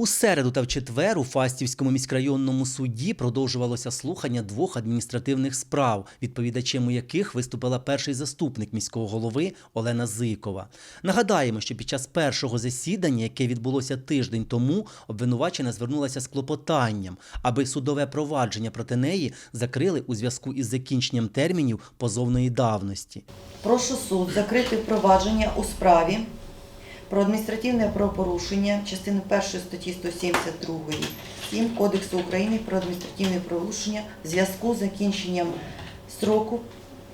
У середу та в четвер у Фастівському міськрайонному суді продовжувалося слухання двох адміністративних справ, відповідачем у яких виступила перший заступник міського голови Олена Зикова. Нагадаємо, що під час першого засідання, яке відбулося тиждень тому, обвинувачена звернулася з клопотанням, аби судове провадження проти неї закрили у зв'язку із закінченням термінів позовної давності. Прошу суд закрити провадження у справі про адміністративне правопорушення частини 1 статті 172 7 Кодексу України про адміністративне правопорушення в зв'язку з закінченням строку,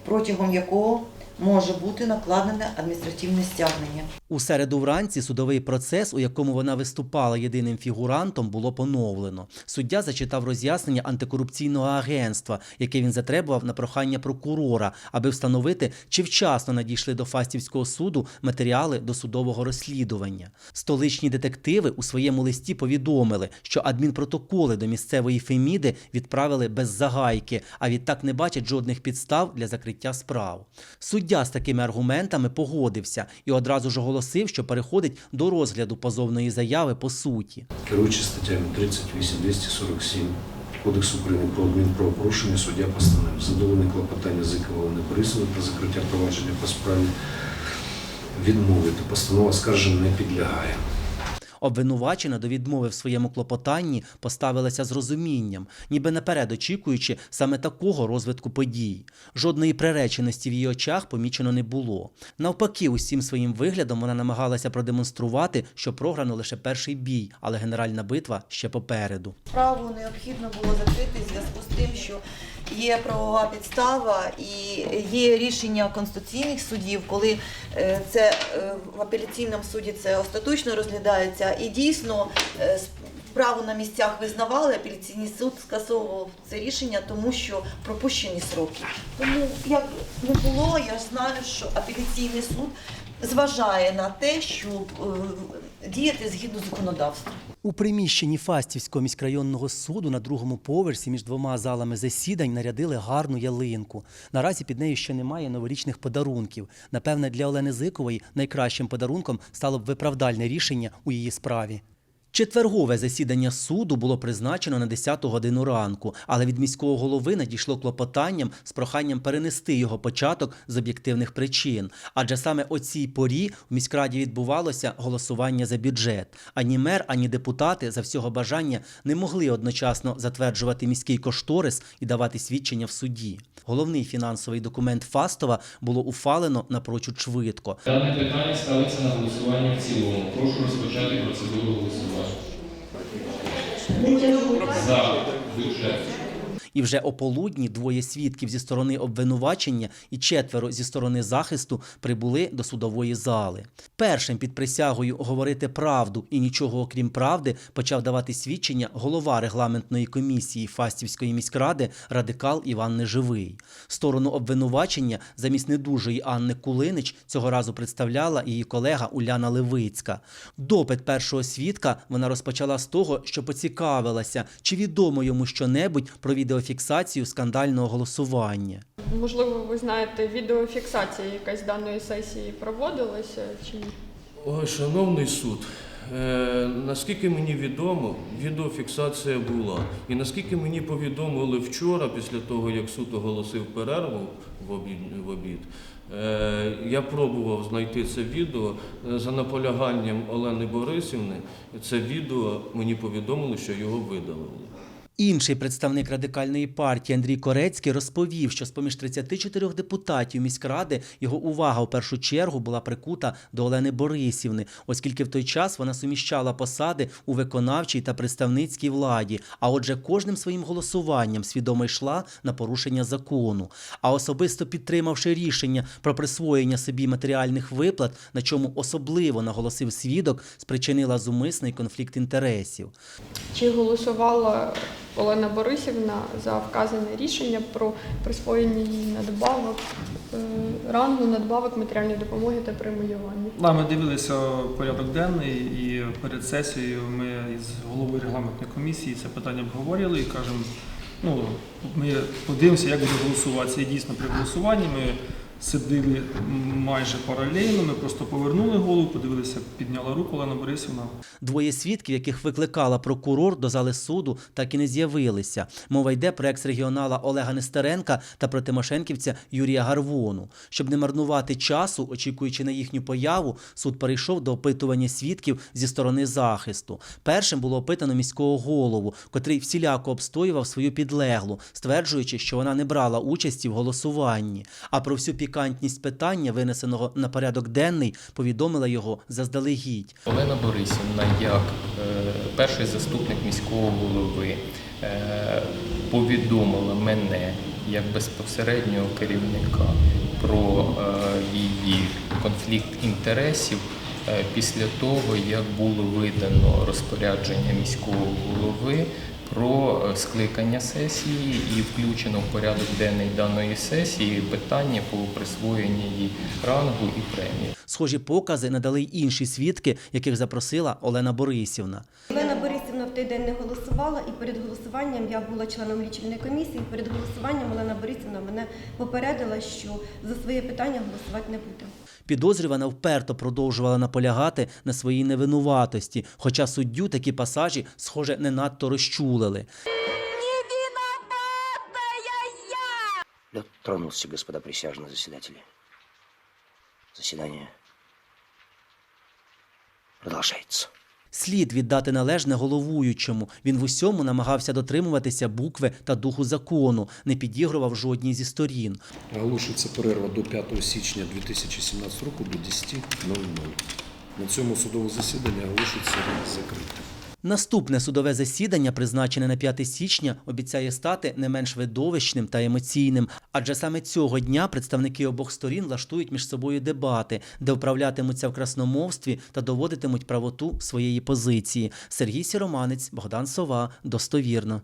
протягом якого може бути накладене адміністративне стягнення. У середу вранці судовий процес, у якому вона виступала єдиним фігурантом, було поновлено. Суддя зачитав роз'яснення антикорупційного агентства, яке він затребував на прохання прокурора, аби встановити, чи вчасно надійшли до Фастівського суду матеріали досудового розслідування. Столичні детективи у своєму листі повідомили, що адмінпротоколи до місцевої Феміди відправили без загайки, а відтак не бачать жодних підстав для закриття справ. Суддя з такими аргументами погодився і одразу ж оголосив, що переходить до розгляду позовної заяви по суті. Керуючи статтями 38-247 Кодексу України про адмінправопорушення, суддя постановив задоволене клопотання Зикова Олени Борисовни про закриття провадження по справі відмовити. Постанова скаржень не підлягає. Обвинувачена до відмови в своєму клопотанні поставилася з розумінням, ніби наперед очікуючи саме такого розвитку подій. Жодної приреченості в її очах помічено не було. Навпаки, усім своїм виглядом вона намагалася продемонструвати, що програно лише перший бій, але генеральна битва ще попереду. Справу необхідно було закрити в зв'язку з тим, що є правова підстава і є рішення конституційних судів, коли е, це е, в апеляційному суді це остаточно розглядається, і дійсно е, справу на місцях визнавали. Апеляційний суд скасовував це рішення, тому що пропущені сроки. Тому як не було, я знаю, що апеляційний суд зважає на те, щоб е, діяти згідно законодавства. У приміщенні Фастівського міськрайонного суду на другому поверсі між двома залами засідань нарядили гарну ялинку. Наразі під нею ще немає новорічних подарунків. Напевне, для Олени Зикової найкращим подарунком стало б виправдальне рішення у її справі. Четвергове засідання суду було призначено на 10 годину ранку, але від міського голови надійшло клопотанням з проханням перенести його початок з об'єктивних причин. Адже саме о цій порі в міськраді відбувалося голосування за бюджет. Ані мер, ані депутати за всього бажання не могли одночасно затверджувати міський кошторис і давати свідчення в суді. Головний фінансовий документ Фастова було ухвалено напрочуд швидко. Дане питання ставиться на голосування в цілому. Прошу розпочати процедуру голосування. За бюджет. І вже ополудні двоє свідків зі сторони обвинувачення і четверо зі сторони захисту прибули до судової зали. Першим під присягою говорити правду і нічого окрім правди почав давати свідчення голова регламентної комісії Фастівської міськради радикал Іван Неживий. Сторону обвинувачення замість недужої Анни Кулинич цього разу представляла її колега Уляна Левицька. Допит першого свідка вона розпочала з того, що поцікавилася, чи відомо йому щонебудь про відеофіксацію скандального голосування. Можливо, ви знаєте, відеофіксація якась даної сесії проводилася чи ні? Ой, шановний суд, е, наскільки мені відомо, відеофіксація була. І наскільки мені повідомили вчора, після того, як суд оголосив перерву в обід, в обід е, я пробував знайти це відео Е, за наполяганням Олени Борисівни. Це відео мені повідомили, що його видалили. Інший представник радикальної партії Андрій Корецький розповів, що з поміж 34 депутатів міськради його увага у першу чергу була прикута до Олени Борисівни, оскільки в той час вона суміщала посади у виконавчій та представницькій владі. А отже, кожним своїм голосуванням свідомо йшла на порушення закону. А особисто підтримавши рішення про присвоєння собі матеріальних виплат, на чому особливо наголосив свідок, спричинила зумисний конфлікт інтересів. Чи голосувала Олена Борисівна за вказане рішення про присвоєння їй надбавок е, рангу надбавок матеріальної допомоги та преміювання? Да, ми дивилися порядок денний і перед сесією ми із головою регламентної комісії це питання обговорювали і кажемо, ну ми подивимося, як буде голосуватися. І дійсно при голосуванні ми сиділи майже паралельно. Ми просто повернули голову, подивилися, підняла руку Олена Борисівна. Двоє свідків, яких викликала прокурор до зали суду, так і не з'явилися. Мова йде про екс-регіонала Олега Нестеренка та про тимошенківця Юрія Гарвону. Щоб не марнувати часу, очікуючи на їхню появу, суд перейшов до опитування свідків зі сторони захисту. Першим було опитано міського голову, котрий всіляко обстоював свою підлеглу, стверджуючи, що вона не брала участі в голосуванні. А про всю пікантність питання, винесеного на порядок денний, повідомила його заздалегідь. Олена Борисівна, як е, перший заступник міського голови, е, повідомила мене як безпосереднього керівника про е, її конфлікт інтересів після того, як було видано розпорядження міського голови про е, скликання сесії і включено в порядок денний даної сесії питання по присвоєнні їй рангу і премії. Схожі покази надали й інші свідки, яких запросила Олена Борисівна. Олена Борисівна в той день не голосувала, і перед голосуванням я була членом лічильної комісії. Перед голосуванням Олена Борисівна мене попередила, що за своє питання голосувати не буде. Підозрювана вперто продовжувала наполягати на своїй невинуватості, хоча суддю такі пасажі, схоже, не надто розчулили. Тронувся тронулся, господа присяжные заседатели. Заседание продолжается. Слід віддати належне головуючому. Він в усьому намагався дотримуватися букви та духу закону, не підігрував жодній зі сторін. Оголошується перерва до 5 січня 2017 року до 10.00. На цьому судове засідання оголошується закритим. Наступне судове засідання, призначене на 5 січня, обіцяє стати не менш видовищним та емоційним. Адже саме цього дня представники обох сторін влаштують між собою дебати, де вправлятимуться в красномовстві та доводитимуть правоту своєї позиції. Сергій Сіроманець, Богдан Сова, достовірно.